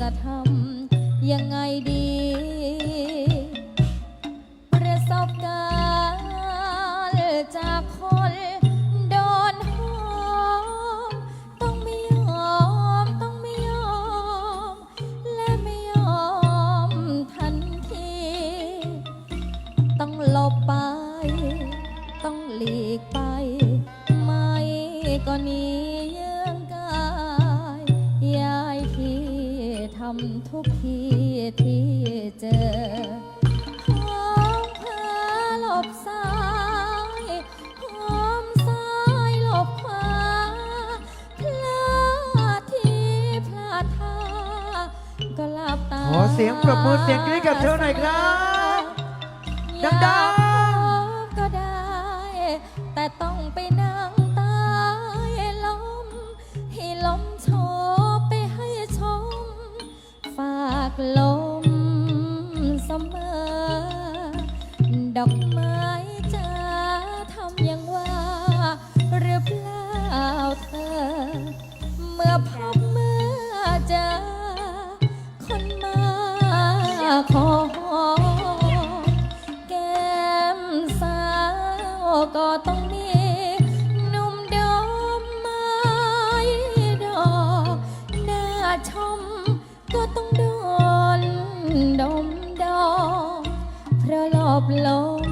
จะทำยังไงดี ประสบการณ์จากคนโดนหอมต้องไม่ยอม ต้องไม่ยอม และไม่ยอมทันที ต้องหลบไป ต้องหลีกไป ไม่ก็หนีำทุกทีที่เจอหอมเพื่อหลบซ้ายหอมซ้ายหลบขวาพลาดทีพลาดท่าก็หลับตาขอเสียงปรบมือเสียงกรี๊ดกับเธอหน่อยครับดังพ ขอหอมแก้มสาวก็ต้องมีหนุ่มดอมไม้ดอกหน้าชมก็ต้องโดนดมดอกเพราะหลบลม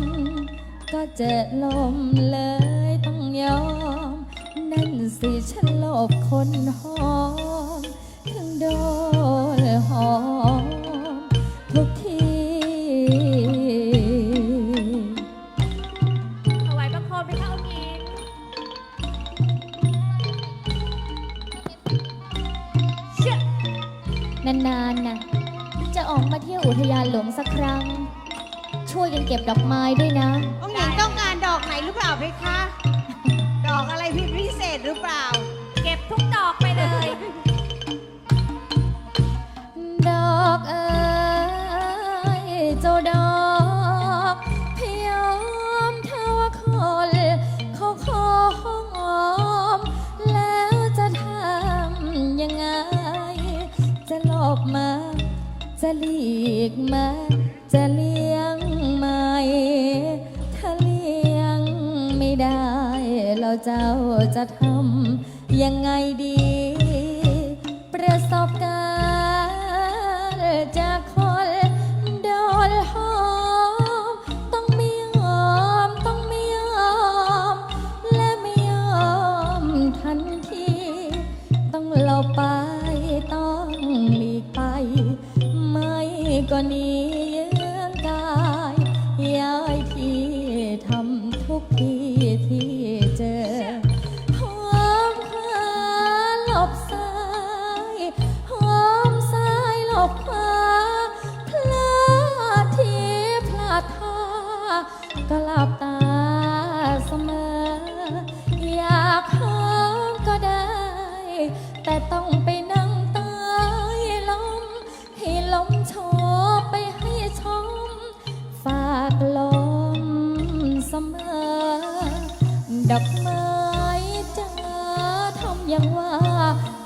ก็เจอลมเลยต้องยอม นั่นสิฉันหลบคนหอมถึงโดน กันเก็บดอกไม้ด้วยนะ องค์หญิงต้องการดอกไหนหรือเปล่าเพคะ ดอกอะไรพิเศษหรือเปล่า เก็บทุกดอกไปเลย ดอกเอ้ยเจ้าดอกพยอมเทวคนเขาขอหอม แล้วจะทำยังไง จะหลบมา จะหลีกมา จะเลี้ เจ้าจะทำยังไงดี ประสบการณ์จากคนโดนหอม ต้องไม่ยอม ต้องไม่ยอม และไม่ยอมทันที ต้องหลบไปต้องหลีกไป ไม่ก็หนี แต่ต้องไปนั่งใต้ลมให้ลมโชบไปให้ชม ฝากลมเสมอดอกไม้จะทำอย่างว่า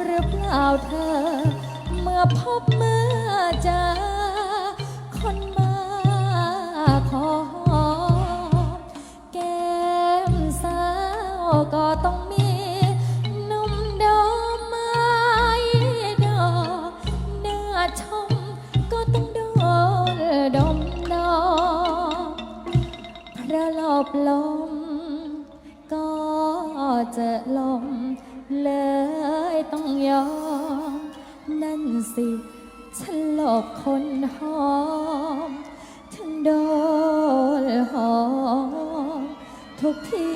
หรือเปล่าเธอ เมื่อพบเมื่อเจอคน สิฉันหลบคนหอม ถึงโดนหอมทุกที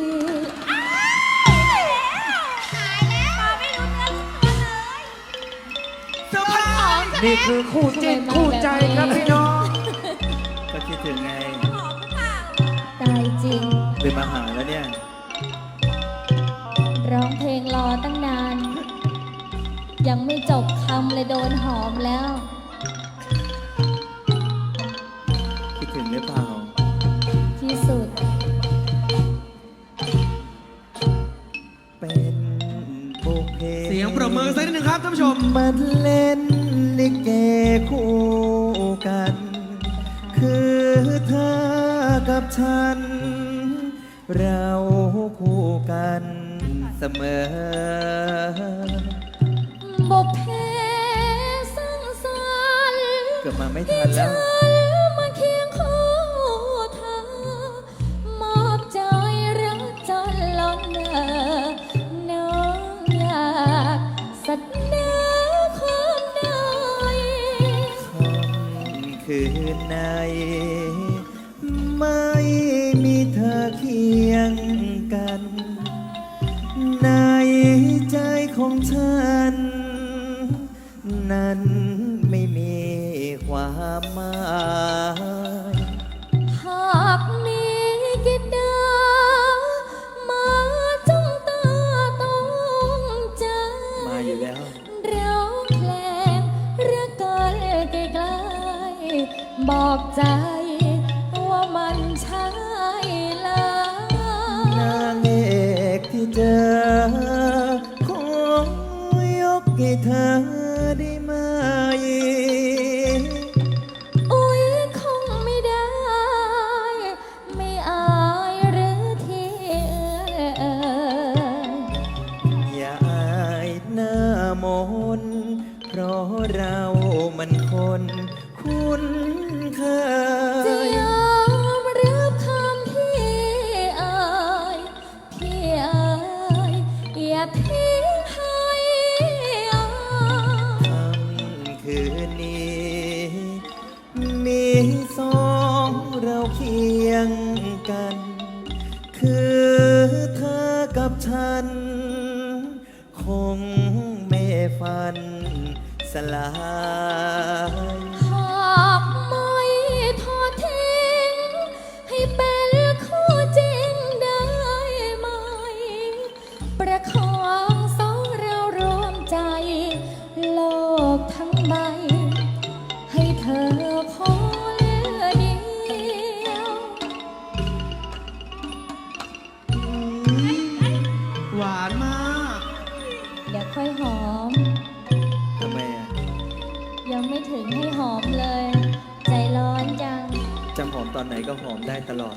นี่คือคู่จิ้นคู่ใจครับพี่น้อง ก็คิดถึงไงตายจริง เลยมาหาแล้วเนี่ย ยังไม่จบคำเลยโดนหอมแล้ว คิดถึงหรือเปล่า ที่สุด เป็นบุพเพเสียงประเมินสักนิดนึงครับท่านผู้ชม มันเล่นลิเกคู่กัน คือเธอกับฉัน เราคู่กันเสมอ บเพสร้างสรรค์เกือบมาไม่ทันแล้ว มาเคียงคู่เธอมอบใจรักจนล้นเนอน้องอยากสัญญาความในคืนในไม่มีเธอเคียงกัน ในใจของฉัน นั้นไม่มีความหมายหากมีกิดามาจ้องตาต้องใจ มาอยู่แล้ว เราแคลงรักกันใกล้ๆบอกใจ สองเราเคียงกัน คือเธอกับฉัน คงไม่ฝันสลายหากไม่ทอดทิ้ง ให้เป็นคู่จริงได้ไหม ประคองสองเรารวมใจ โลกทั้งใบ อมตอนไหนก็หอมได้ตลอด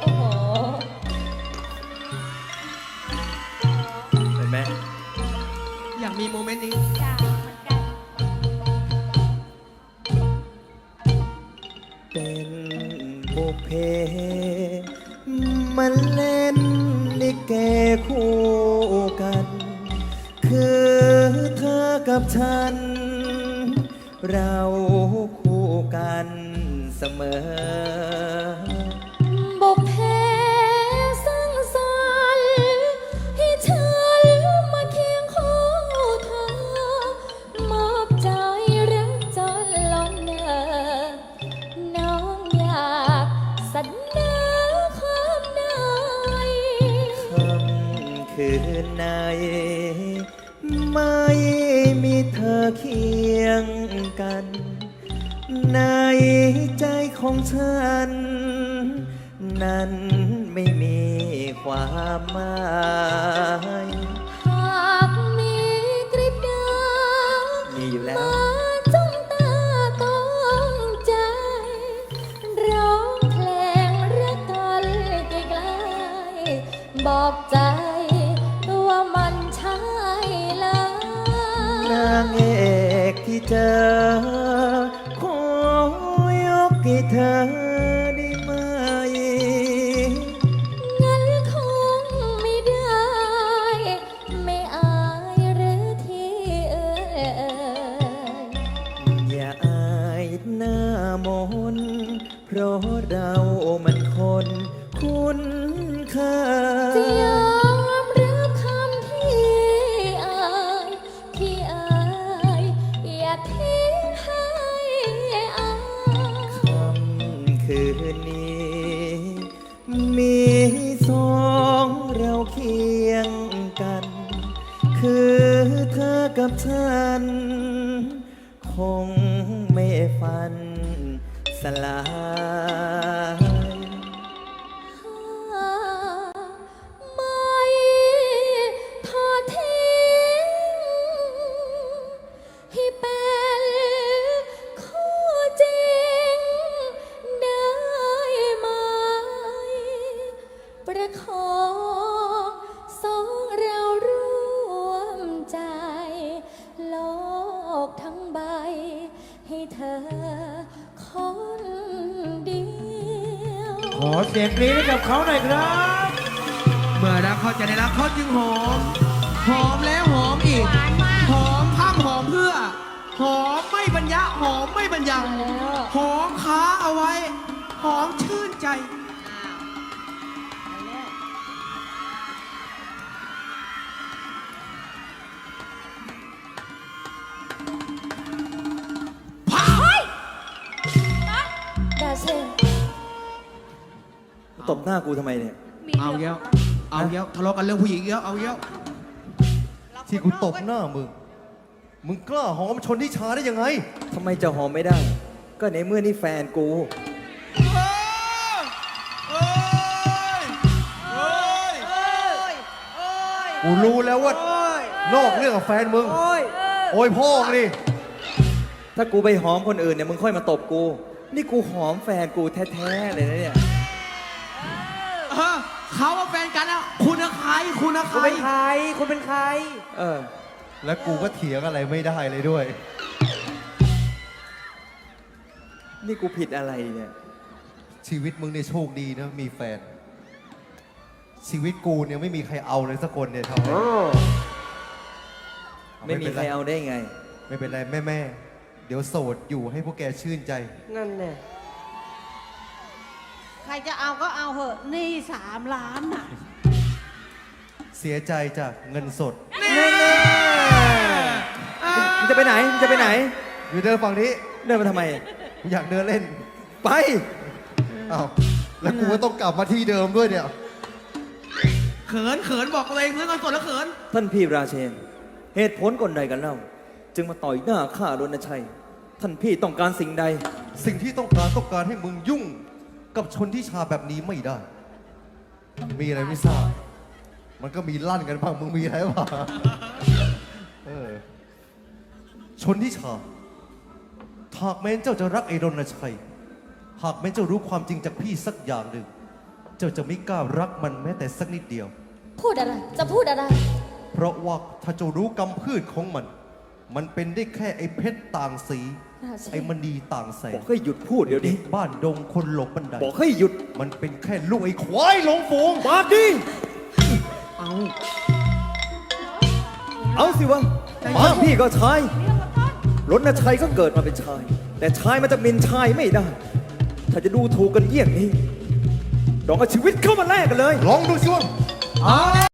โอ้โห เห็นไหมอยากมีโมเมนต์นี้ จ้าเหมือนกัน เป็นบุพเพมันเล่นลิเกคู่กัน คือเธอกับฉัน เราคู่กัน เสมอ บุพเพสร้างสรรค์ให้ฉันมาเคียงคู่เธอมอบใจรักจนล้นเนอน้องอยากสัญญาความในค่ำคืนในไม่มีเธอเคียงกัน ในใจของฉัน นั้นไม่มีความหมายหากมีกริบดามีอยู่แล้ว มาจ้องตาต้องใจ ร้องเพลงรักกันใกล้ๆบอกใจว่ามันใช่แล้ว นางเอกที่เจอขอยกให้ เธอได้ไหม งั้นคงไม่ได้ ไม่อายหรือที่เอ่ยอย่าอายหน้ามนเพราะเรามันคน คุ้นเคจะย ย ฉัน คงไม่ฝันสลาย ขอเสียงกรี๊ดให้กับเขาหน่อยครับ เมื่อรักเขาจะได้รักเขาจึงหอม หอมแล้วหอมอีก หวานมาก หอมข้ามหอมเพื่อ หอมไม่บรรยะหอมไม่บรรยังมาแล้วหอมค้าเอาไว้ หอมชื่นใจ หน้ากูทำไมเนี่ย มีเอาเยอะเอาเยอะทะเลาะกันเรื่องผู้หญิงเยอะเอาเยอะที่กูตบหน้ามึง มึงกล้าหอมชนทิชาได้ยังไง ทำไมจะหอมไม่ได้ ก็ในเมื่อนี่แฟนกู กูรู้แล้วว่านอกเรื่องกับแฟนมึง โอ้ยพ่อมึงนี่ถ้ากูไปหอมคนอื่นเนี่ยมึงค่อยมาตบกู นี่กูหอมแฟนกูแท้ๆเลยนะเนี่ย เออเขาว่าแฟนกันอะคุณนะ ใครคุณนะใคร คุณเป็นใคร เออ และกูก็เถียงอะไรไม่ได้เลยด้วย นี่กูผิดอะไรเนี่ย ชีวิตมึงเนี่ยโชคดีนะ มีแฟน ชีวิตกูเนี่ยไม่มีใครเอาเลยสักคนเนี่ยทำไมไม่มีใครเอาได้ไง ไม่เป็นไรแม่แม่ๆเดี๋ยวโสดอยู่ให้พวกแกชื่นใจ นั่นแน่ใครจะเอาก็เอาเหอะหนี่สามล้านน่ะ เสียใจจากเงินสด มึงจะไปไหนมึงจะไปไหน อยู่เดินฝั่งนี้เดินมาทำไม กูอยากเดินเล่นไปอ้าวแล้วกูก็ต้องกลับมาที่เดิมด้วยเนี่ย เขินเขินบอกตัวเองเรื่องเงินสดแล้วเขิน ท่านพี่ราเชน เหตุผลก่อนใดกันเล่า จึงมาต่อยหน้าข้ารณชัย ท่านพี่ต้องการสิ่งใด สิ่งที่ต้องการต้องการให้มึงยุ่ง กับชนที่ชาแบบนี้ไม่ได้ มีอะไรไม่ทราบ มันก็มีลั่นกันบ้างมึงมีอะไรบ้างเออชนที่ชาหากแม้นเจ้าจะรักไอ้รณชัย หากแม้นเจ้ารู้ความจริงจากพี่สักอย่างหนึ่ง เจ้าจะไม่กล้ารักมันแม้แต่สักนิดเดียว พูดอะไร จะพูดอะไร เพราะว่าถ้าเจ้ารู้กำพืชของมัน มันเป็นได้แค่ไอ้เพชรต่างสี ราเชนไอ้มณีต่างแสบองกให้หยุดพูดเดี๋ยวเด็นี้กบ้านดงคนหลบบันไดบอกให้หยุดมันเป็นแค่ลูกไอ้ควายหลงฝูง ปากดี เอาสิวะมาพี่ก็ชายรณชัยก็เกิดมาเป็นชาย แต่ชายมันจะมินชายไม่ได้ ถ้าจะดูถูกกันเยี่ยงนี้ลองเอาชีวิตเข้ามาแลกกันเลย ลองดูสิวะเอา